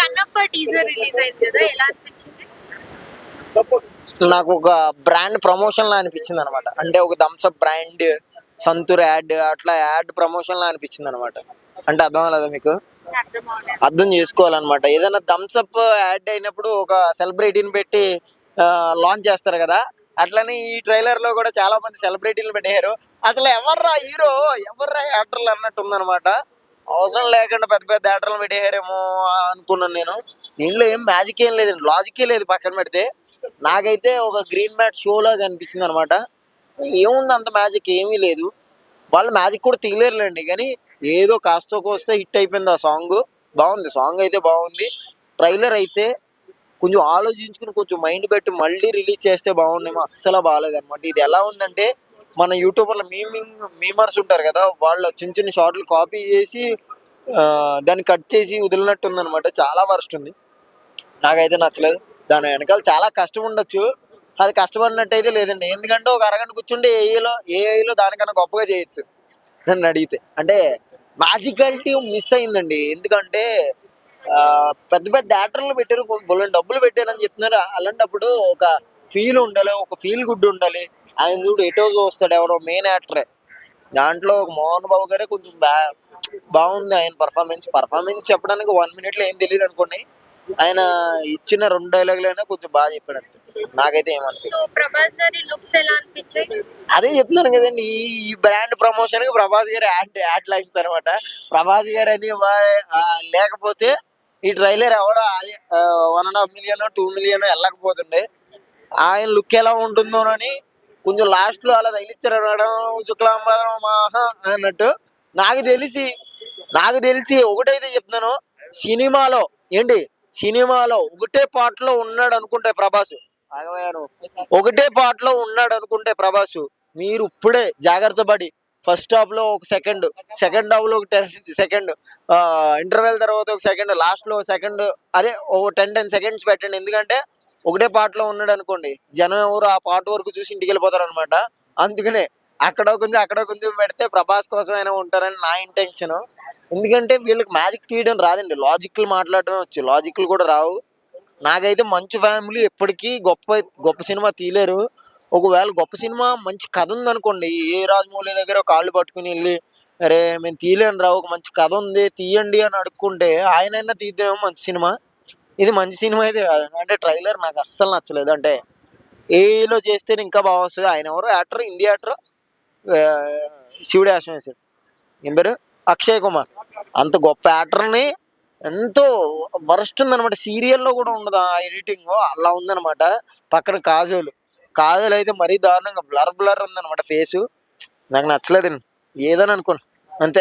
Kannappa teaser release అయింది కదా ఎలా అనిపించింది? నాకు ఒక బ్రాండ్ ప్రమోషన్ లా అనిపించింది అనమాట అంటే ఒక Thums Up brand Santoor ad అట్లా యాడ్ ప్రమోషన్ లా అనిపించింది అనమాట అంటే అర్థం అవ్వలేదా మీకు? అర్థం చేసుకోవాలన్నమాట. ఏదైనా థమ్స్అప్ యాడ్ అయినప్పుడు ఒక సెలబ్రిటీని పెట్టి లాంచ్ చేస్తారు కదా. అట్లనే ఈ ట్రైలర్లో కూడా చాలా మంది సెలబ్రిటీలు పెట్టారు అసలు ఎవర్రా హీరో ఎవర్రా యాక్టర్లు అన్నట్టు ఉందన్నమాట. అవసరం లేకుండా పెద్ద పెద్ద యాక్టర్లు పెట్టేశారేమో అనుకున్నాను నేను. దీనిలో ఏం మ్యాజిక్ ఏం లేదండి లాజికే లేదు పక్కన పెడితే. నాకైతే ఒక గ్రీన్ మ్యాట్ షో లాగా అనిపించింది అనమాట ఏముంది అంత మ్యాజిక్ ఏమీ లేదు. వాళ్ళు మ్యాజిక్ కూడా తీయలేరులేండి కానీ ఏదో కాస్తో కోస్తే హిట్ అయిపోయింది ఆ సాంగ్ బాగుంది సాంగ్ అయితే బాగుంది. ట్రైలర్ అయితే కొంచెం ఆలోచించుకుని కొంచెం మైండ్ పెట్టి మళ్ళీ రిలీజ్ చేస్తే బాగుండేమో. అస్సలు బాగాలేదు అనమాట ఇది ఎలా ఉందంటే మన యూట్యూబ్లో మీమింగ్ మీమర్స్ ఉంటారు కదా వాళ్ళు చిన్న చిన్న షార్ట్లు కాపీ చేసి దాన్ని కట్ చేసి వదిలినట్టు ఉందనమాట చాలా వరస్ట్ ఉంది. నాకైతే నచ్చలేదు. దాని వెనకాల చాలా కష్టం ఉండొచ్చు. అది కష్టపడినట్టు అయితే లేదండి. ఎందుకంటే ఒక అరగంట కూర్చుంటే ఏఐలో ఏఐలో దానికన్నా గొప్పగా చేయొచ్చు. నన్ను అడిగితే. అంటే మ్యాజికాలిటీ మిస్ అయిందండి. ఎందుకంటే పెద్ద పెద్ద థియేటర్లు పెట్టారు. బొల్లని డబ్బులు పెట్టారని చెప్తున్నారు. అలాంటప్పుడు ఒక ఫీల్ ఉండాలి ఒక ఫీల్ గుడ్ ఉండాలి. ఆయన చూడు ఎటో చూస్తాడు ఎవరో మెయిన్ యాక్టరే దాంట్లో ఒక మోహన్ బాబు గారే కొంచెం బా బాగుంది ఆయన పర్ఫార్మెన్స్ పర్ఫార్మెన్స్ చెప్పడానికి వన్ మినిట్లో ఏం తెలియదు అనుకోండి. ఆయన ఇచ్చిన రెండు డైలాగులైనా కొంచెం బాగా చెప్పాడు అంతే. నాకైతే ఏమనిపించదు సో ప్రభాస్ గారి లుక్స్ ఎలా అనిపించాయి? అదే చెప్తున్నాను కదండి. ఈ బ్రాండ్ ప్రమోషన్కి ప్రభాస్ గారు యాడ్ యాడ్ లైన్స్ అనమాట ప్రభాస్ గారు అని లేకపోతే ఈ ట్రైలర్ ఎవడో అదే one and half million two million వెళ్ళకపోతుండే. ఆయన లుక్ ఎలా ఉంటుందోనని కొంచెం లాస్ట్లో అలా తగిలిచ్చారు అనడం శుక్లాంబరం మహా అన్నట్టు. నాకు తెలిసి నాకు తెలిసి ఒకటైతే చెప్తున్నాను సినిమాలో ఏంటి? సినిమాలో ఒకటే పాటలో ఉన్నాడు అనుకుంటే ప్రభాస్. ఒకటే పాటలో ఉన్నాడు అనుకుంటే ప్రభాస్. మీరు ఇప్పుడే జాగ్రత్త పడి ఫస్ట్ హాఫ్లో ఒక సెకండ్ సెకండ్ హాఫ్లో ఒక టెన్ సెకండ్ ఇంటర్వెల్ తర్వాత ఒక సెకండ్ లాస్ట్లో సెకండ్ అదే ఓ టెన్ టెన్ సెకండ్స్ పెట్టండి. ఎందుకంటే ఒకటే పాటలో ఉన్నాడు అనుకోండి జనం ఎవరు ఆ పాట వరకు చూసి ఇంటికి వెళ్ళిపోతారు అనమాట అందుకనే అక్కడ కొంచెం అక్కడ కొంచెం పెడితే ప్రభాస్ కోసం అయినా ఉంటారని నా ఇంటెన్షన్ ఎందుకంటే వీళ్ళకి మ్యాజిక్ తీయడం రాదండి. లాజిక్లు మాట్లాడటమే వచ్చు. లాజిక్లు కూడా రావు. నాకైతే మంచి ఫ్యామిలీ ఎప్పటికీ గొప్ప గొప్ప సినిమా తీయలేరు. ఒకవేళ గొప్ప సినిమా మంచి కథ ఉందనుకోండి ఏ రాజమౌళి దగ్గర కాళ్ళు పట్టుకుని వెళ్ళి అరే మేము తీయలేను రా ఒక మంచి కథ ఉంది తీయండి అని అడుక్కుంటే ఆయనైనా తీద్దామో మంచి సినిమా. ఇది మంచి సినిమా అయితే కాదు. అంటే ట్రైలర్ నాకు అస్సలు నచ్చలేదు. అంటే ఏలో చేస్తే ఇంకా బాగా వస్తుంది. ఆయన ఎవరు? యాక్టర్ హిందీ యాక్టర్ శివుడు యాక్షన్ వేసాడు ఏం పేరు? అక్షయ్ కుమార్. అంత గొప్ప యాక్టర్ని ఎంతో వరస్ట్ ఉందన్నమాట. సీరియల్లో కూడా ఉండదు ఆ ఎడిటింగ్. అలా ఉందన్నమాట. పక్కన కాజోలు. కాజోలు అయితే మరీ దారుణంగా బ్లర్ బ్లర్ ఉందనమాట ఫేసు. నాకు నచ్చలేదండి. ఏదని అనుకోను. అంతే.